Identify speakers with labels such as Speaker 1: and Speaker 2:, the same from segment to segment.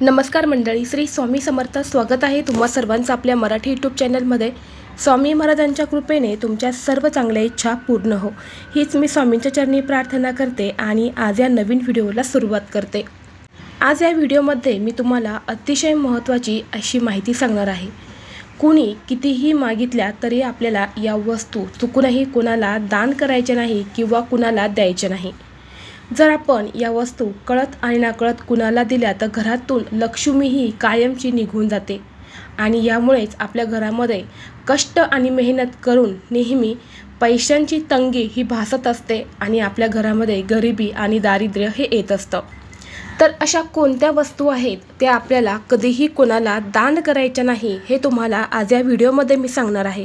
Speaker 1: नमस्कार मंडळी श्री स्वामी समर्थ स्वागत आहे तुम्हा सर्वांचं आपल्या मराठी यूट्यूब चॅनलमध्ये. स्वामी महाराजांच्या कृपेने तुमच्या सर्व चांगल्या इच्छा पूर्ण हो. हीच मी स्वामींच्या चरणी प्रार्थना करते आणि आज या नवीन व्हिडिओला सुरुवात करते. आज या व्हिडिओमध्ये मी तुम्हाला अतिशय महत्त्वाची अशी माहिती सांगणार आहे. कुणी कितीही मागितल्या तरी आपल्याला या वस्तू चुकूनही कोणाला दान करायचे नाही किंवा कुणाला द्यायचे नाही. जर आपण या वस्तू कळत आणि नकळत कुणाला दिल्या तर घरातून लक्ष्मीही कायमची निघून जाते. आणि यामुळेच आपल्या घरामध्ये कष्ट आणि मेहनत करून नेहमी पैशांची तंगी ही भासत असते आणि आपल्या घरामध्ये गरिबी आणि दारिद्र्य हे येत असतं. तर अशा कोणत्या वस्तू आहेत त्या आपल्याला कधीही कोणाला दान करायच्या नाही हे तुम्हाला आज या व्हिडिओमध्ये मी सांगणार आहे.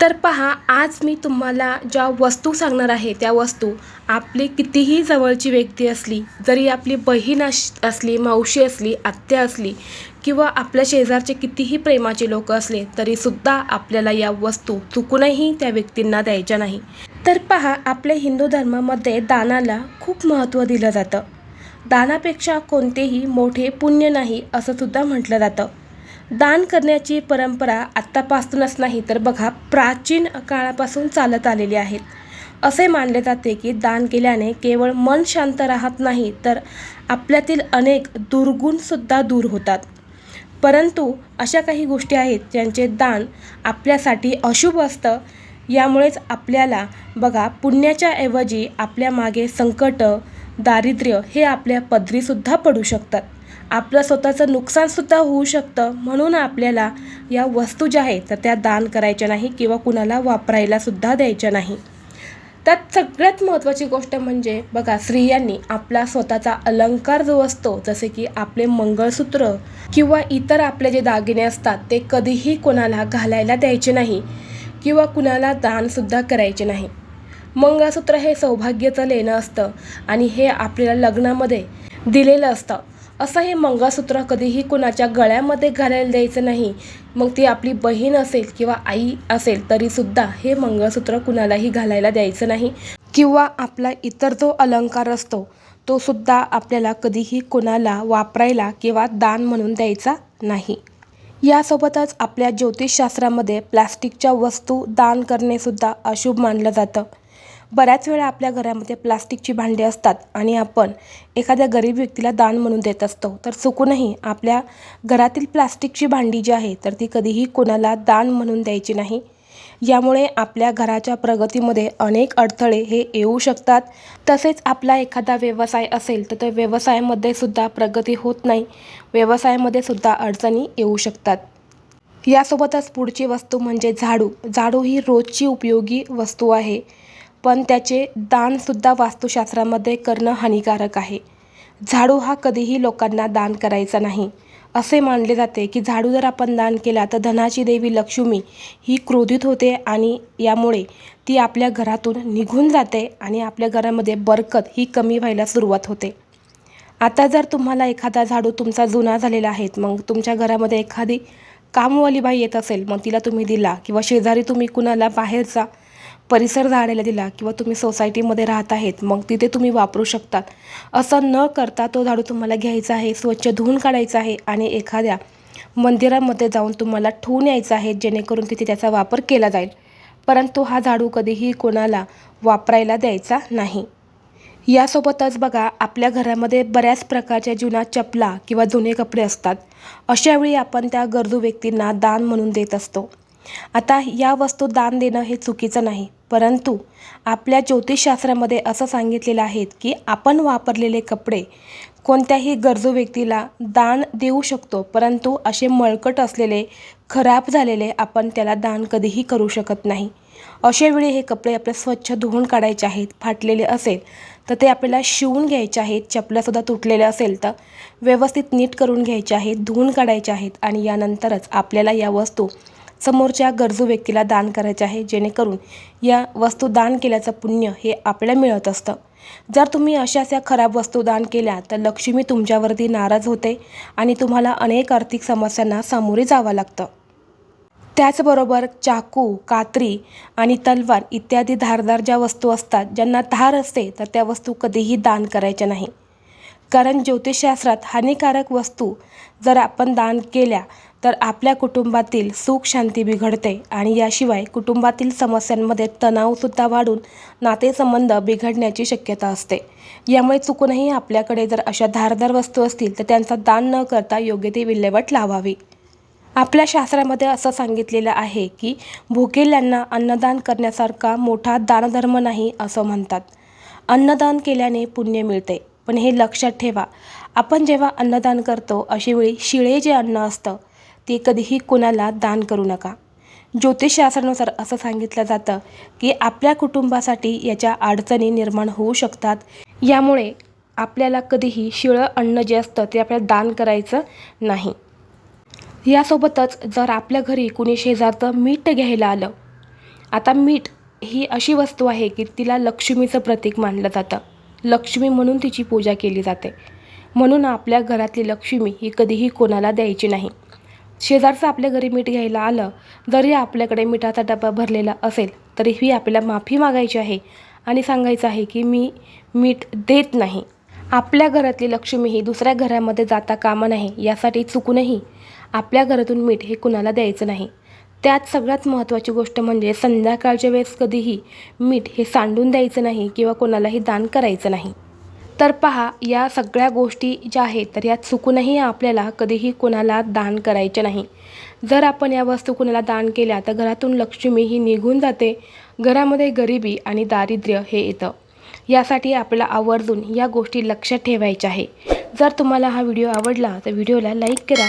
Speaker 1: तर पहा आज मी तुम्हाला ज्या वस्तू सांगणार आहे त्या वस्तू आपली कितीही जवळची व्यक्ती असली जरी आपली बहीण अश असली मावशी असली आत्या असली किंवा आपल्या शेजारचे कितीही प्रेमाचे लोक असले तरीसुद्धा आपल्याला या वस्तू चुकूनही त्या व्यक्तींना द्यायच्या नाही. तर पहा आपल्या हिंदू धर्मामध्ये दानाला खूप महत्त्व दिलं जातं. दानापेक्षा कोणतेही मोठे पुण्य नाही असं सुद्धा म्हटलं जातं. दान करण्याची परंपरा आत्तापासूनच नाही तर बघा प्राचीन काळापासून चालत आलेली आहेत असे मानले जाते की दान केल्याने केवळ मन शांत राहत नाही तर आपल्यातील अनेक दुर्गुणसुद्धा दूर होतात. परंतु अशा काही गोष्टी आहेत ज्यांचे दान आपल्यासाठी अशुभ असतं यामुळेच आपल्याला बघा पुण्याच्या ऐवजी आपल्या मागे संकट दारिद्र्य हे आपल्या पदरीसुद्धा पडू शकतात. आपलं स्वतःचं नुकसानसुद्धा होऊ शकतं. म्हणून आपल्याला या वस्तू ज्या आहेत तर त्या दान करायच्या नाही किंवा कुणाला वापरायलासुद्धा द्यायच्या नाही. त्यात सगळ्यात महत्त्वाची गोष्ट म्हणजे बघा स्त्रियांनी आपला स्वतःचा अलंकार जो असतो जसे की आपले मंगळसूत्र किंवा इतर आपले जे दागिने असतात ते कधीही कोणाला घालायला द्यायचे नाही किंवा कुणाला दानसुद्धा करायचे नाही. मंगळसूत्र हे सौभाग्याचं लेणं असतं आणि हे आपल्याला लग्नामध्ये दिलेलं असतं. असं हे मंगळसूत्र कधीही कुणाच्या गळ्यामध्ये घालायला द्यायचं नाही. मग ती आपली बहीण असेल किंवा आई असेल तरीसुद्धा हे मंगळसूत्र कुणालाही घालायला द्यायचं नाही. किंवा आपला इतर जो अलंकार असतो तो सुद्धा आपल्याला कधीही कोणाला वापरायला किंवा दान म्हणून द्यायचा नाही. यासोबतच आपल्या ज्योतिषशास्त्रामध्ये प्लास्टिकच्या वस्तू दान करणेसुद्धा अशुभ मानलं जातं. बऱ्याच वेळा आपल्या घरामध्ये प्लास्टिकची भांडी असतात आणि आपण एखाद्या गरीब व्यक्तीला दान म्हणून देत असतो. तर चुकूनही आपल्या घरातील प्लास्टिकची भांडी जी आहे तर ती कधीही कोणाला दान म्हणून द्यायची नाही. यामुळे आपल्या घराच्या प्रगतीमध्ये अनेक अडथळे हे येऊ शकतात. तसेच आपला एखादा व्यवसाय असेल तर त्या व्यवसायामध्ये सुद्धा प्रगती होत नाही. व्यवसायामध्ये सुद्धा अडचणी येऊ शकतात. यासोबतच पुढची वस्तू म्हणजे झाडू. झाडू ही रोजची उपयोगी वस्तू आहे. पण त्याचे दानसुद्धा वास्तुशास्त्रामध्ये करणं हानिकारक आहे. झाडू हा कधीही लोकांना दान करायचा नाही. असे मानले जाते की झाडू जर आपण दान केला तर धनाची देवी लक्ष्मी ही क्रोधित होते आणि यामुळे ती आपल्या घरातून निघून जाते आणि आपल्या घरामध्ये बरकत ही कमी व्हायला सुरुवात होते. आता जर तुम्हाला एखादा झाडू तुमचा जुना झालेला आहे मग तुमच्या घरामध्ये एखादी कामवाली बाई येत असेल मग तिला तुम्ही दिला किंवा शेजारी तुम्ही कुणाला बाहेरचा परिसर झाडायला दिला किंवा तुम्ही सोसायटीमध्ये राहत आहेत मग तिथे तुम्ही वापरू शकतात. असं न करता तो झाडू तुम्हाला घ्यायचा आहे स्वच्छ धुवून काढायचा आहे आणि एखाद्या मंदिरामध्ये जाऊन तुम्हाला ठेवून यायचं आहे जेणेकरून तिथे त्याचा वापर केला जाईल. परंतु हा झाडू कधीही कोणाला वापरायला द्यायचा नाही. यासोबतच बघा आपल्या घरामध्ये बऱ्याच प्रकारच्या जुन्या चपला किंवा जुने कपडे असतात. अशावेळी आपण त्या गरजू व्यक्तींना दान म्हणून देत असतो. आता या वस्तू दान देणं हे चुकीचं नाही परंतु आपल्या ज्योतिषशास्त्रामध्ये असं सांगितलेलं आहे की आपण वापरलेले कपडे कोणत्याही गरजू व्यक्तीला दान देऊ शकतो परंतु असे मळकट असलेले खराब झालेले आपण त्याला दान कधीही करू शकत नाही. अशावेळी हे कपडे आपले स्वच्छ धुवून काढायचे आहेत फाटलेले असेल तर ते आपल्याला शिवून घ्यायचे आहेत चपल्यासुद्धा तुटलेले असेल तर व्यवस्थित नीट करून घ्यायचे आहेत धुवून काढायचे आहेत आणि यानंतरच आपल्याला या वस्तू समोरच्या गरजू व्यक्तीला दान करायचे आहे जेणेकरून या वस्तू दान केल्याचं पुण्य हे आपल्याला मिळत असतं. जर तुम्ही अशा अशा खराब वस्तू दान केल्या तर लक्ष्मी तुमच्यावरती नाराज होते आणि तुम्हाला अनेक आर्थिक समस्यांना सामोरे जावं लागतं. त्याचबरोबर चाकू कात्री आणि तलवार इत्यादी धारदार ज्या वस्तू असतात ज्यांना धार असते तर त्या वस्तू कधीही दान करायच्या नाही. कारण ज्योतिषशास्त्रात हानिकारक वस्तू जर आपण दान केल्या तर आपल्या कुटुंबातील सुख शांती बिघडते आणि याशिवाय कुटुंबातील समस्यांमध्ये तणावसुद्धा वाढून नातेसंबंध बिघडण्याची शक्यता असते. यामुळे चुकूनही आपल्याकडे जर अशा धारदार वस्तू असतील तर त्यांचा दान न करता योग्य ती विल्हेवाट लावावी. आपल्या शास्त्रामध्ये असं सांगितलेलं आहे की भुकेल्यांना अन्नदान करण्यासारखा मोठा दानधर्म नाही असं म्हणतात. अन्नदान केल्याने पुण्य मिळते. पण हे लक्षात ठेवा. आपण जेव्हा अन्नदान करतो अशी वेळी शिळे जे अन्न असतं ते कधीही कोणाला दान करू नका. ज्योतिषशास्त्रानुसार असं सांगितलं जातं की आपल्या कुटुंबासाठी याच्या अडचणी निर्माण होऊ शकतात. यामुळे आपल्याला कधीही शिळं अन्न जे असतं ते आपल्याला दान करायचं नाही. यासोबतच जर आपल्या घरी कुणी शेजारचं मीठ घ्यायला आलं आता मीठ ही अशी वस्तू आहे की तिला लक्ष्मीचं प्रतीक मानलं जातं. लक्ष्मी म्हणून तिची पूजा केली जाते. म्हणून आपल्या घरातली लक्ष्मी ही कधीही कोणाला द्यायची नाही. शेजारचं आपल्या घरी मीठ घ्यायला आलं जरी आपल्याकडे मिठाचा डबा भरलेला असेल तरीही आपल्याला माफी मागायची आहे आणि सांगायचं आहे की मी मीठ देत नाही. आपल्या घरातली लक्ष्मी ही दुसऱ्या घरामध्ये जाता कामा नाही यासाठी चुकूनही आपल्या घरातून मीठ हे कुणाला द्यायचं नाही. त्यात सगळ्यात महत्त्वाची गोष्ट म्हणजे संध्याकाळच्या वेळेस कधीही मीठ हे सांडून द्यायचं नाही किंवा कोणालाही दान करायचं नाही. तर पहा या सगळ्या गोष्टी ज्या आहेत तर यात चुकूनही आपल्याला कधीही कोणाला दान करायचे नाही. जर आपण या वस्तू कोणाला दान केल्या तर घरातून लक्ष्मी ही निघून जाते. घरामध्ये गरिबी आणि दारिद्र्य हे येतं. यासाठी आपल्याला आवर्जून या गोष्टी लक्षात ठेवायच्या आहे. जर तुम्हाला हा व्हिडिओ आवडला तर व्हिडिओला लाईक करा.